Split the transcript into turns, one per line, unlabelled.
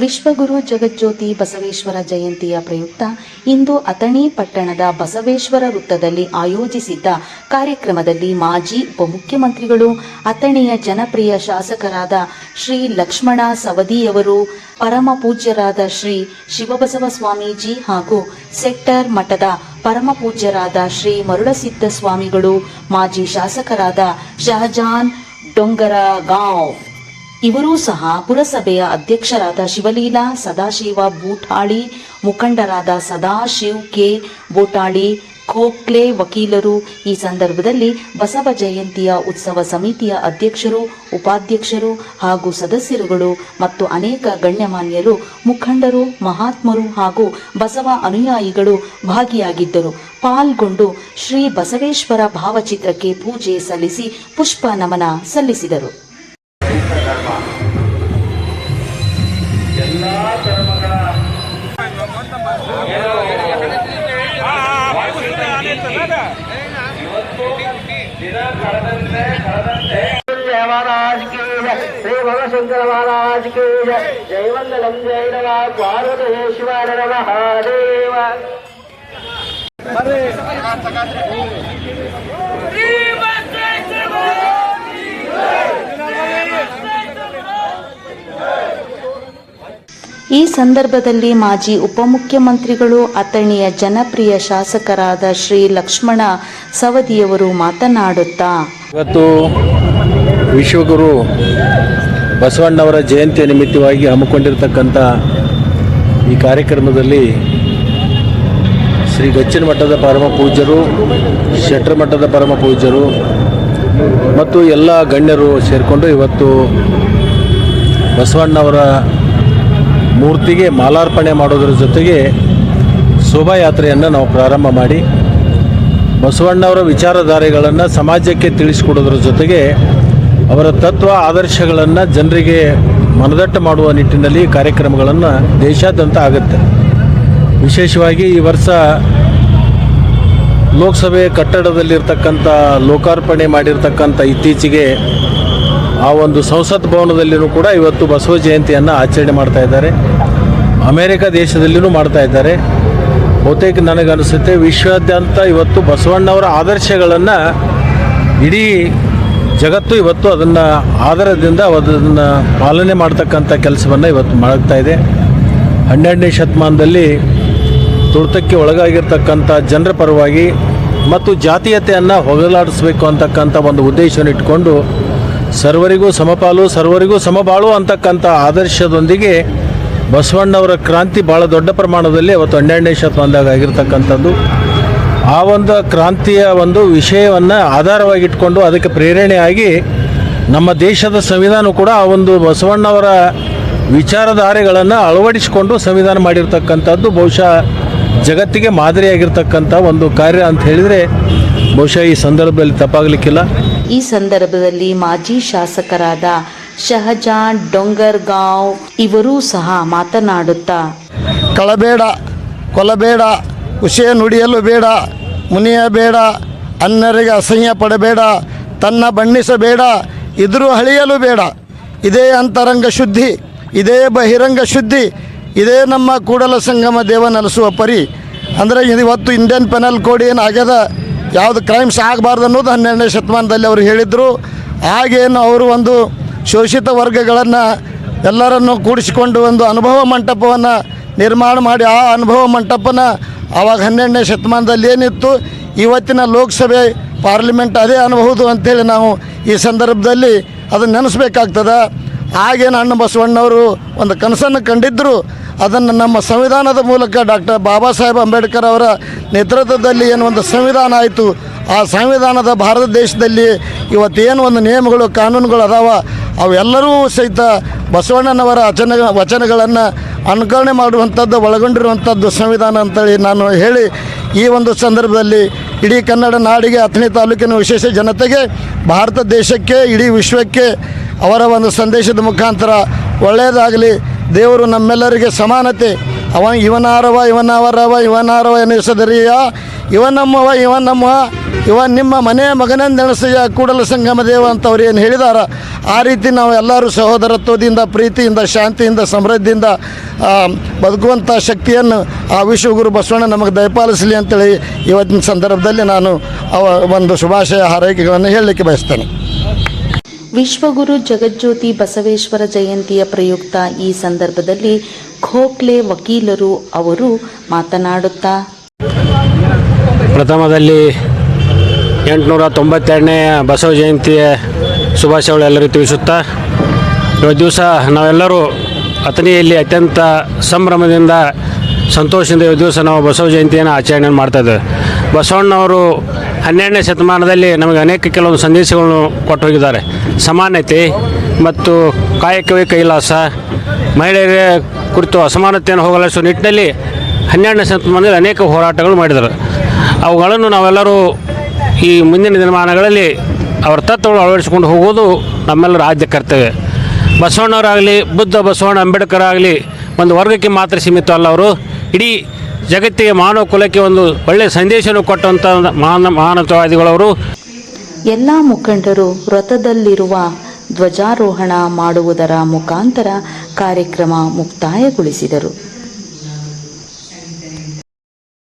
ವಿಶ್ವಗುರು ಜಗಜ್ಯೋತಿ ಬಸವೇಶ್ವರ ಜಯಂತಿಯ ಪ್ರಯುಕ್ತ ಇಂದು ಅಥಣಿ ಪಟ್ಟಣದ ಬಸವೇಶ್ವರ ವೃತ್ತದಲ್ಲಿ ಆಯೋಜಿಸಿದ್ದ ಕಾರ್ಯಕ್ರಮದಲ್ಲಿ ಮಾಜಿ ಉಪಮುಖ್ಯಮಂತ್ರಿಗಳು, ಅಥಣಿಯ ಜನಪ್ರಿಯ ಶಾಸಕರಾದ ಶ್ರೀ ಲಕ್ಷ್ಮಣ ಸವದಿಯವರು, ಪರಮ ಪೂಜ್ಯರಾದ ಶ್ರೀ ಶಿವಬಸವ ಸ್ವಾಮೀಜಿ ಹಾಗೂ ಸೆಕ್ಟರ್ ಮಠದ ಪರಮ ಪೂಜ್ಯರಾದ ಶ್ರೀ ಮರುಳಸಿದ್ಧ ಸ್ವಾಮಿಗಳು, ಮಾಜಿ ಶಾಸಕರಾದ ಶಹಜಾನ್ ಡೊಂಗರಗಾಂವ್. ಇವರೂ ಸಹ ಪುರಸಭೆಯ ಅಧ್ಯಕ್ಷರಾದ ಶಿವಲೀಲಾ, ಸದಾಶಿವ, ಬೂಟಾಳಿ, ಮುಖಂಡರಾದ ಸದಾಶಿವ್, ಕೆ. ಬೂಟಾಳಿ ಖೋಕ್ಲೆ ವಕೀಲರು. ಈ ಸಂದರ್ಭದಲ್ಲಿ ಬಸವ ಜಯಂತಿಯ ಉತ್ಸವ ಸಮಿತಿಯ ಅಧ್ಯಕ್ಷರು, ಉಪಾಧ್ಯಕ್ಷರು ಹಾಗೂ ಸದಸ್ಯರುಗಳು ಮತ್ತು ಅನೇಕ ಗಣ್ಯಮಾನ್ಯರು, ಮುಖಂಡರು, ಮಹಾತ್ಮರು ಹಾಗೂ ಬಸವ ಅನುಯಾಯಿಗಳು ಭಾಗಿಯಾಗಿದ್ದರು. ಪಾಲ್ಗೊಂಡು ಶ್ರೀ ಬಸವೇಶ್ವರ ಭಾವಚಿತ್ರಕ್ಕೆ ಪೂಜೆ ಸಲ್ಲಿಸಿ ಪುಷ್ಪ ನಮನ ಸಲ್ಲಿಸಿದರು.
ಧರ್ಮ ಎಲ್ಲ ಧರ್ಮಗಳ ದಿನ ಕಳೆದಂತೆ ಕಳೆದಂತೆ శ్రీ భవశంకర మహారాజ్ కీ జయవందనం జైనవ పార్వతేశ్వర నమ
ಈ ಸಂದರ್ಭದಲ್ಲಿ ಮಾಜಿ ಉಪಮುಖ್ಯಮಂತ್ರಿಗಳು ಅಥಣಿಯ ಜನಪ್ರಿಯ ಶಾಸಕರಾದ ಶ್ರೀ ಲಕ್ಷ್ಮಣ ಸವದಿಯವರು ಮಾತನಾಡುತ್ತಾ.
ಇವತ್ತು ವಿಶ್ವಗುರು ಬಸವಣ್ಣವರ ಜಯಂತಿಯ ನಿಮಿತ್ತವಾಗಿ ಹಮ್ಮಿಕೊಂಡಿರ್ತಕ್ಕಂಥ ಈ ಕಾರ್ಯಕ್ರಮದಲ್ಲಿ ಶ್ರೀ ಗಚ್ಚಿನ ಮಠದ ಪರಮ ಪೂಜ್ಯರು ಶೆಟ್ರ ಮಠದ ಪರಮ ಪೂಜ್ಯರು ಮತ್ತು ಎಲ್ಲ ಗಣ್ಯರು ಸೇರಿಕೊಂಡು ಇವತ್ತು ಬಸವಣ್ಣವರ ಮೂರ್ತಿಗೆ ಮಾಲಾರ್ಪಣೆ ಮಾಡೋದ್ರ ಜೊತೆಗೆ ಶೋಭಾಯಾತ್ರೆಯನ್ನು ನಾವು ಪ್ರಾರಂಭ ಮಾಡಿ, ಬಸವಣ್ಣವರ ವಿಚಾರಧಾರೆಗಳನ್ನು ಸಮಾಜಕ್ಕೆ ತಿಳಿಸಿಕೊಡೋದ್ರ ಜೊತೆಗೆ ಅವರ ತತ್ವ ಆದರ್ಶಗಳನ್ನು ಜನರಿಗೆ ಮನದಟ್ಟು ಮಾಡುವ ನಿಟ್ಟಿನಲ್ಲಿ ಕಾರ್ಯಕ್ರಮಗಳನ್ನು ದೇಶಾದ್ಯಂತ ಆಗುತ್ತೆ. ವಿಶೇಷವಾಗಿ ಈ ವರ್ಷ ಲೋಕಸಭೆ ಕಟ್ಟಡದಲ್ಲಿರ್ತಕ್ಕಂಥ ಲೋಕಾರ್ಪಣೆ ಮಾಡಿರ್ತಕ್ಕಂಥ ಇತ್ತೀಚೆಗೆ ಆ ಒಂದು ಸಂಸತ್ ಭವನದಲ್ಲಿಯೂ ಕೂಡ ಇವತ್ತು ಬಸವ ಜಯಂತಿಯನ್ನು ಆಚರಣೆ ಮಾಡ್ತಾ ಇದ್ದಾರೆ. ಅಮೇರಿಕ ದೇಶದಲ್ಲಿಯೂ ಮಾಡ್ತಾ ಇದ್ದಾರೆ. ಬಹುತೇಕ ನನಗನ್ನಿಸುತ್ತೆ ವಿಶ್ವಾದ್ಯಂತ ಇವತ್ತು ಬಸವಣ್ಣವರ ಆದರ್ಶಗಳನ್ನು ಇಡೀ ಜಗತ್ತು ಇವತ್ತು ಅದನ್ನು ಆಧಾರದಿಂದ ಅದನ್ನು ಪಾಲನೆ ಮಾಡ್ತಕ್ಕಂಥ ಕೆಲಸವನ್ನು ಇವತ್ತು ಮಾಡ್ತಾ ಇದೆ. ಹನ್ನೆರಡನೇ ಶತಮಾನದಲ್ಲಿ ತುರ್ತಕ್ಕೆ ಒಳಗಾಗಿರ್ತಕ್ಕಂಥ ಜನರ ಪರವಾಗಿ ಮತ್ತು ಜಾತೀಯತೆಯನ್ನು ಹೊಗಲಾಡಿಸ್ಬೇಕು ಅಂತಕ್ಕಂಥ ಒಂದು ಉದ್ದೇಶವನ್ನು ಇಟ್ಕೊಂಡು ಸರ್ವರಿಗೂ ಸಮಪಾಲು, ಸರ್ವರಿಗೂ ಸಮಬಾಳು ಅಂತಕ್ಕಂಥ ಆದರ್ಶದೊಂದಿಗೆ ಬಸವಣ್ಣವರ ಕ್ರಾಂತಿ ಭಾಳ ದೊಡ್ಡ ಪ್ರಮಾಣದಲ್ಲಿ ಅವತ್ತು ಹನ್ನೆರಡನೇ ಶತಮಾನದಾಗ ಆಗಿರ್ತಕ್ಕಂಥದ್ದು. ಆ ಒಂದು ಕ್ರಾಂತಿಯ ಒಂದು ವಿಷಯವನ್ನು ಆಧಾರವಾಗಿಟ್ಕೊಂಡು ಅದಕ್ಕೆ ಪ್ರೇರಣೆಯಾಗಿ ನಮ್ಮ ದೇಶದ ಸಂವಿಧಾನ ಕೂಡ ಆ ಒಂದು ಬಸವಣ್ಣವರ ವಿಚಾರಧಾರೆಗಳನ್ನು ಅಳವಡಿಸಿಕೊಂಡು ಸಂವಿಧಾನ ಮಾಡಿರ್ತಕ್ಕಂಥದ್ದು ಬಹುಶಃ ಜಗತ್ತಿಗೆ ಮಾದರಿಯಾಗಿರ್ತಕ್ಕಂಥ ಒಂದು ಕಾರ್ಯ ಅಂತ ಹೇಳಿದರೆ ಬಹುಶಃ ಈ ಸಂದರ್ಭದಲ್ಲಿ ತಪ್ಪಾಗಲಿಕ್ಕಿಲ್ಲ.
ಈ ಸಂದರ್ಭದಲ್ಲಿ ಮಾಜಿ ಶಾಸಕರಾದ ಶಹಜಾನ್ ಡೊಂಗರ್ಗಾಂವ್ ಇವರೂ ಸಹ ಮಾತನಾಡುತ್ತಾ.
ಕಳಬೇಡ ಕೊಲಬೇಡ ವಿಷಯ ನುಡಿಯಲು ಬೇಡ ಮುನಿಯಬೇಡ ಅನ್ನರಿಗೆ ಅಸಹ್ಯ ಪಡಬೇಡ, ತನ್ನ ಬಣ್ಣಿಸಬೇಡ, ಇದ್ರೂ ಅಳಿಯಲು ಬೇಡ. ಇದೇ ಅಂತರಂಗ ಶುದ್ಧಿ, ಇದೇ ಬಹಿರಂಗ ಶುದ್ಧಿ, ಇದೇ ನಮ್ಮ ಕೂಡಲ ಸಂಗಮ ದೇವ ನೆಲೆಸುವ ಪರಿ. ಅಂದರೆ ಇವತ್ತು ಇಂಡಿಯನ್ ಪೆನಲ್ ಕೋಡ್ ಏನು ಯಾವುದು ಕ್ರೈಮ್ಸ್ ಆಗಬಾರ್ದು ಅನ್ನೋದು ಹನ್ನೆರಡನೇ ಶತಮಾನದಲ್ಲಿ ಅವರು ಹೇಳಿದರು. ಹಾಗೇನು ಅವರು ಒಂದು ಶೋಷಿತ ವರ್ಗಗಳನ್ನು ಎಲ್ಲರನ್ನು ಕೂಡಿಸಿಕೊಂಡು ಒಂದು ಅನುಭವ ಮಂಟಪವನ್ನು ನಿರ್ಮಾಣ ಮಾಡಿ ಆ ಅನುಭವ ಮಂಟಪನ ಆವಾಗ ಹನ್ನೆರಡನೇ ಶತಮಾನದಲ್ಲಿ ಏನಿತ್ತು, ಇವತ್ತಿನ ಲೋಕಸಭೆ ಪಾರ್ಲಿಮೆಂಟ್ ಅದೇ ಅನ್ಬಹುದು ಅಂಥೇಳಿ ನಾವು ಈ ಸಂದರ್ಭದಲ್ಲಿ ಅದನ್ನು ನೆನೆಸ್ಬೇಕಾಗ್ತದೆ. ಆಗೇನು ಅಣ್ಣ ಬಸವಣ್ಣವರು ಒಂದು ಕನಸನ್ನು ಕಂಡಿದ್ದರು. ಅದನ್ನು ನಮ್ಮ ಸಂವಿಧಾನದ ಮೂಲಕ ಡಾಕ್ಟರ್ ಬಾಬಾ ಸಾಹೇಬ್ ಅಂಬೇಡ್ಕರ್ ಅವರ ನೇತೃತ್ವದಲ್ಲಿ ಏನು ಒಂದು ಸಂವಿಧಾನ ಆಯಿತು, ಆ ಸಂವಿಧಾನದ ಭಾರತ ದೇಶದಲ್ಲಿ ಇವತ್ತೇನು ಒಂದು ನಿಯಮಗಳು, ಕಾನೂನುಗಳು ಅದಾವ, ಅವೆಲ್ಲರೂ ಸಹಿತ ಬಸವಣ್ಣನವರ ವಚನ ವಚನಗಳನ್ನು ಅನುಕರಣೆ ಮಾಡುವಂಥದ್ದು, ಒಳಗೊಂಡಿರುವಂಥದ್ದು ಸಂವಿಧಾನ ಅಂತೇಳಿ ನಾನು ಹೇಳಿ ಈ ಒಂದು ಸಂದರ್ಭದಲ್ಲಿ ಇಡೀ ಕನ್ನಡ ನಾಡಿಗೆ, ಅಥಣಿ ತಾಲೂಕಿನ ವಿಶೇಷ ಜನತೆಗೆ, ಭಾರತ ದೇಶಕ್ಕೆ, ಇಡೀ ವಿಶ್ವಕ್ಕೆ ಅವರ ಒಂದು ಸಂದೇಶದ ಮುಖಾಂತರ ಒಳ್ಳೆಯದಾಗಲಿ. ದೇವರು ನಮ್ಮೆಲ್ಲರಿಗೆ ಸಮಾನತೆ. ಅವ ಇವನಾರವ, ಇವನವರವ, ಇವನಾರವ ಎನಿಸದರಿಯ ಇವ ನಮ್ಮವ ಇವ ನಮ್ಮ ಮನೆಯ ಮಗನೆಂದೆಣಸಯ್ಯ ಕೂಡಲ ಸಂಗಮ ದೇವ ಅಂತ ಅವ್ರು ಏನು ಹೇಳಿದಾರ? ಆ ರೀತಿ ನಾವು ಎಲ್ಲರೂ ಸಹೋದರತ್ವದಿಂದ ಪ್ರೀತಿಯಿಂದ ಶಾಂತಿಯಿಂದ ಸಮೃದ್ಧಿಯಿಂದ ಬದುಕುವಂಥ ಶಕ್ತಿಯನ್ನು ಆ ವಿಶ್ವಗುರು ಬಸವಣ್ಣ ನಮಗೆ ದಯಪಾಲಿಸಲಿ ಅಂತೇಳಿ ಇವತ್ತಿನ ಸಂದರ್ಭದಲ್ಲಿ ನಾನು ಅವ ಒಂದು ಶುಭಾಶಯ ಹಾರೈಕೆಗಳನ್ನು ಹೇಳಲಿಕ್ಕೆ ಬಯಸ್ತೇನೆ.
ವಿಶ್ವಗುರು ಜಗಜ್ಯೋತಿ ಬಸವೇಶ್ವರ ಜಯಂತಿಯ ಪ್ರಯುಕ್ತ ಈ ಸಂದರ್ಭದಲ್ಲಿ ಖೋಕ್ಲೆ ವಕೀಲರು ಅವರು ಮಾತನಾಡುತ್ತಾ
ಪ್ರಥಮದಲ್ಲಿ ಎಂಟುನೂರ ತೊಂಬತ್ತೆರಡನೇ ಬಸವ ಜಯಂತಿಯ ಶುಭಾಶಯಗಳು ಎಲ್ಲರಿಗೂ ತಿಳಿಸುತ್ತಾ, ಇವತ್ತು ದಿವಸ ನಾವೆಲ್ಲರೂ ಅಥಣಿಯಲ್ಲಿ ಅತ್ಯಂತ ಸಂಭ್ರಮದಿಂದ, ಸಂತೋಷದಿಂದ ಇವತ್ತು ದಿವಸ ನಾವು ಬಸವ ಜಯಂತಿಯನ್ನು ಆಚರಣೆ ಮಾಡ್ತಾ ಇದ್ದೇವೆ. ಬಸವಣ್ಣವರು ಹನ್ನೆರಡನೇ ಶತಮಾನದಲ್ಲಿ ನಮಗೆ ಅನೇಕ ಕೆಲವೊಂದು ಸಂದೇಶಗಳನ್ನು ಕೊಟ್ಟು ಹೋಗಿದ್ದಾರೆ ಸಮಾನತೆ ಮತ್ತು ಕಾಯಕವೇ ಕೈಲಾಸ. ಮಹಿಳೆಯರ ಕುರಿತು ಅಸಮಾನತೆಯನ್ನು ಹೋಗಲಿಸುವ ನಿಟ್ಟಿನಲ್ಲಿ ಹನ್ನೆರಡನೇ ಶತಮಾನದಲ್ಲಿ ಅನೇಕ ಹೋರಾಟಗಳು ಮಾಡಿದರು. ಅವುಗಳನ್ನು ನಾವೆಲ್ಲರೂ ಈ ಮುಂದಿನ ದಿನಮಾನಗಳಲ್ಲಿ ಅವರ ತತ್ವಗಳು ಅಳವಡಿಸಿಕೊಂಡು ಹೋಗುವುದು ನಮ್ಮೆಲ್ಲರ ಆದ್ಯ ಕರ್ತವ್ಯ. ಬಸವಣ್ಣವರಾಗಲಿ, ಬುದ್ಧ ಬಸವಣ್ಣ ಅಂಬೇಡ್ಕರ್ ಆಗಲಿ ಒಂದು ವರ್ಗಕ್ಕೆ ಮಾತ್ರ ಸೀಮಿತ ಅಲ್ಲ ಅವರು. ಇಡೀ ಜಗತ್ತಿಗೆ ಮಾನವ ಕುಲಕ್ಕೆ ಒಂದು ಒಳ್ಳೆಯ ಸಂದೇಶವನ್ನು ಕೊಟ್ಟಂಥ ಮಾನ ಮಹಾನತವಾದಿಗಳವರು
ಎಲ್ಲ ಮುಖಂಡರು ವ್ರತದಲ್ಲಿರುವ ಧ್ವಜಾರೋಹಣ ಮಾಡುವುದರ ಮುಖಾಂತರ ಕಾರ್ಯಕ್ರಮ ಮುಕ್ತಾಯಗೊಳಿಸಿದರು.